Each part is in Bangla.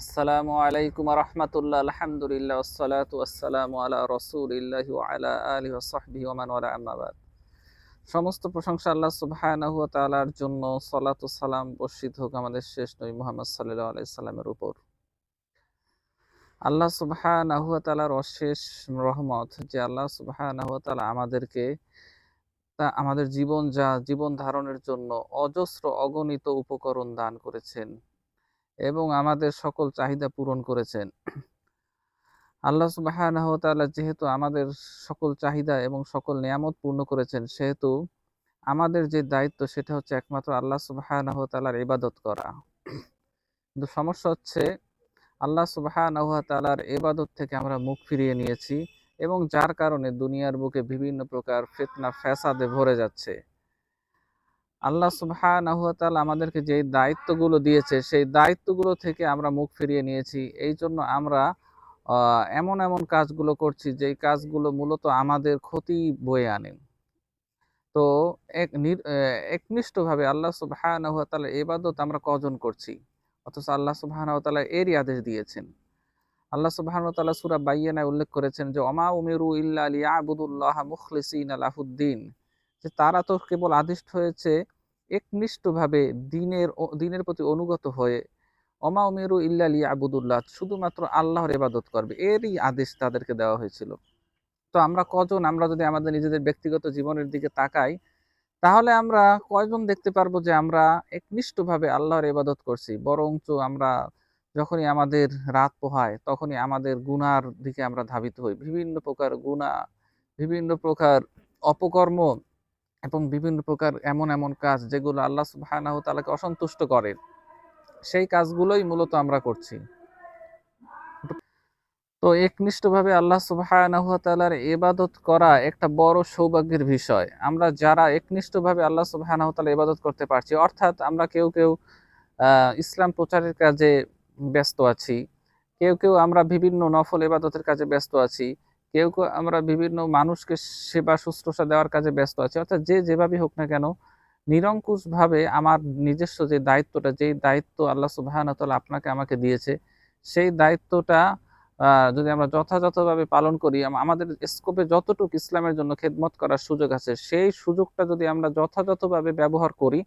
আসসালামু আলাইকুম রহমতুল্লাহ, আলহামদুলিল্লাহ আসসালামু আলা আলা আলিহি ওয়াসাহবিহি ওয়া মান ওয়ালা, আম্মা বাদ। সমস্ত প্রশংসা আল্লাহ সুবহানাহু ওয়া তাআলার জন্য সালাম বর্ষিত হোক আমাদের শেষ নবী মুহাম্মদ সাল্লাল্লাহু আলাইহি সাল্লামের উপর। আল্লাহ সুবহানাহু ওয়া তাআলার অশেষ রহমত যে আল্লাহ সুবহানাহু ওয়া তাআলা আমাদেরকে তা আমাদের জীবন যা জীবন ধারণের জন্য অজস্র অগণিত উপকরণ দান করেছেন। এবং আমাদের সকল চাহিদা পূরণ করেছেন। আল্লাহ তাআলা যেহেতু আমাদের সকল চাহিদা এবং সকল নিয়ামত পূর্ণ করেছেন, সেহেতু আমাদের যে দায়িত্ব সেটা হচ্ছে একমাত্র আল্লাহ সুবাহানাহ তাআলার ইবাদত করা। কিন্তু সমস্যা হচ্ছে, আল্লাহ সুবাহানাহ তাআলার ইবাদত থেকে আমরা মুখ ফিরিয়ে নিয়েছি এবং যার কারণে দুনিয়ার বুকে বিভিন্ন প্রকার ফিতনা, ফ্যাসাদে ভরে যাচ্ছে। আল্লাহ তাআলা আমাদেরকে যে দায়িত্বগুলো দিয়েছে, সেই দায়িত্বগুলো থেকে আমরা মুখ ফিরিয়ে নিয়েছি। এই জন্য আমরা এমন এমন কাজগুলো করছি যেই কাজগুলো মূলত আমাদের ক্ষতি বয়ে আনে। তো এক একনিষ্ঠভাবে আল্লাহ ওয়া তাআলার আমরা কজন করছি? অথচ আল্লাহ তাআলা এরই আদেশ দিয়েছেন। আল্লাহ তাআলা সূরা উল্লেখ করেছেন যে অমা উমিরু ইল্লা লিয়াবুদুল্লাহ মুখলিসিনা লাহুদ্দিন। যে তারা তো কেবল আদিষ্ট হয়েছে, একনিষ্ঠভাবে দিনের দিনের প্রতি অনুগত হয়ে। অমা উমিরু ইল্লা লিয়াবুদুল্লাহ, শুধুমাত্র আল্লাহর ইবাদত করবে। এরই আদেশ তাদেরকে দেওয়া হয়েছিল। তো আমরা কজন, আমরা যদি আমাদের নিজেদের ব্যক্তিগত জীবনের দিকে তাকাই, তাহলে আমরা কয়জন দেখতে পারব যে আমরা একনিষ্ঠভাবে আল্লাহর ইবাদত করছি? বরঞ্চ আমরা যখনই আমাদের রাত পোহায়, তখনই আমাদের গুনার দিকে আমরা ধাবিত হই। বিভিন্ন প্রকার গুনাহ, বিভিন্ন প্রকার অপকর্ম এবং বিভিন্ন প্রকার এমন এমন কাজ যেগুলো আল্লাহ সুবহানাহু তালাকে অসন্তুষ্ট করে, সেই কাজগুলোই মূলত আমরা করছি। তো একনিষ্ঠভাবে আল্লাহ সুবহানাহু ওয়া তাআলার করা একটা বড় সৌভাগ্যের বিষয়। আমরা যারা একনিষ্ঠভাবে আল্লাহ সুবহানাহু ওয়া তাআলা ইবাদত করতে পারছি, অর্থাৎ আমরা কেউ কেউ ইসলাম প্রচারের কাজে ব্যস্ত আছি, কেউ কেউ আমরা বিভিন্ন নফল এবাদতের কাজে ব্যস্ত আছি কেউ কেউ আমরা বিভিন্ন মানুষকে সেবা শুশ্রূষা দেওয়ার কাজে ব্যস্ত আছি। অর্থাৎ যে যেভাবে হোক না কেন, নিরঙ্কুশভাবে আমার নিজস্ব যে দায়িত্বটা, যেই দায়িত্ব আল্লাহ সুবহানাহু আপনাকে আমাকে দিয়েছে, সেই দায়িত্বটা যদি আমরা যথাযথভাবে পালন করি আমাদের স্কোপে যতটুকু ইসলামের জন্য খেদমত করার সুযোগ আছে, সেই সুযোগটা যদি আমরা যথাযথভাবে ব্যবহার করি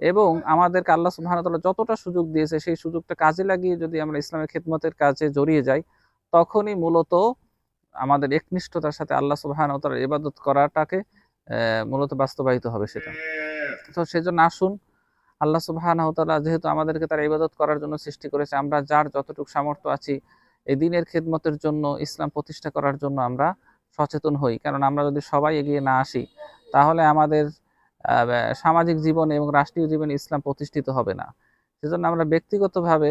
এবং আমাদেরকে আল্লাহ সুবহানাহু যতটা সুযোগ দিয়েছে, সেই সুযোগটা কাজে লাগিয়ে যদি আমরা ইসলামের খেদমতের কাজে জড়িয়ে যাই, তখনই মূলত আমাদের একনিষ্ঠতার সাথে আল্লাহ সুবহানাহু ওয়া তাআলার ইবাদত করাটাকে মূলত বাস্তবায়িত হবে সেটা। তো সেজন্য আসুন, আল্লাহ সুবহানাহু ওয়া তাআলা যেহেতু আমাদেরকে তার ইবাদত করার জন্য সৃষ্টি করেছে, আমরা যার যতটুকু সামর্থ্য আছি, এই দিনের খেদমতের জন্য, ইসলাম প্রতিষ্ঠা করার জন্য আমরা সচেতন হই। কারণ আমরা যদি সবাই এগিয়ে না আসি, তাহলে আমাদের সামাজিক জীবনে এবং রাষ্ট্রীয় জীবনে ইসলাম প্রতিষ্ঠিত হবে না। সেজন্য আমরা ব্যক্তিগতভাবে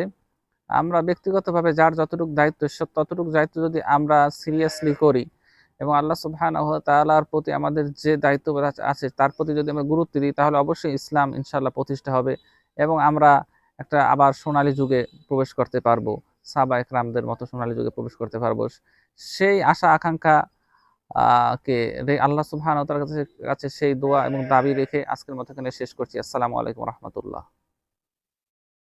আমরা ব্যক্তিগতভাবে যার যতটুকু দায়িত্ব ততটুকু দায়িত্ব যদি আমরা সিরিয়াসলি করি এবং আল্লাহ সুবহানাহু ওয়া তাআলার প্রতি আমাদের যে দায়িত্ব আছে, তার প্রতি যদি আমরা গুরুত্ব দিই, তাহলে অবশ্যই ইসলাম ইনশাল্লাহ প্রতিষ্ঠা হবে এবং আমরা একটা আবার সোনালী যুগে প্রবেশ করতে পারব, সাহাবা একরামদের মতো সোনালী যুগে প্রবেশ করতে পারব। সেই আশা, আকাঙ্ক্ষা কে আল্লাহ সুবহানাহু ওয়া তাআলার কাছে কাছে সেই দোয়া এবং দাবি রেখে আজকের মতো এখানে শেষ করছি। আসসালামু আলাইকুম রহমতুল্লাহ।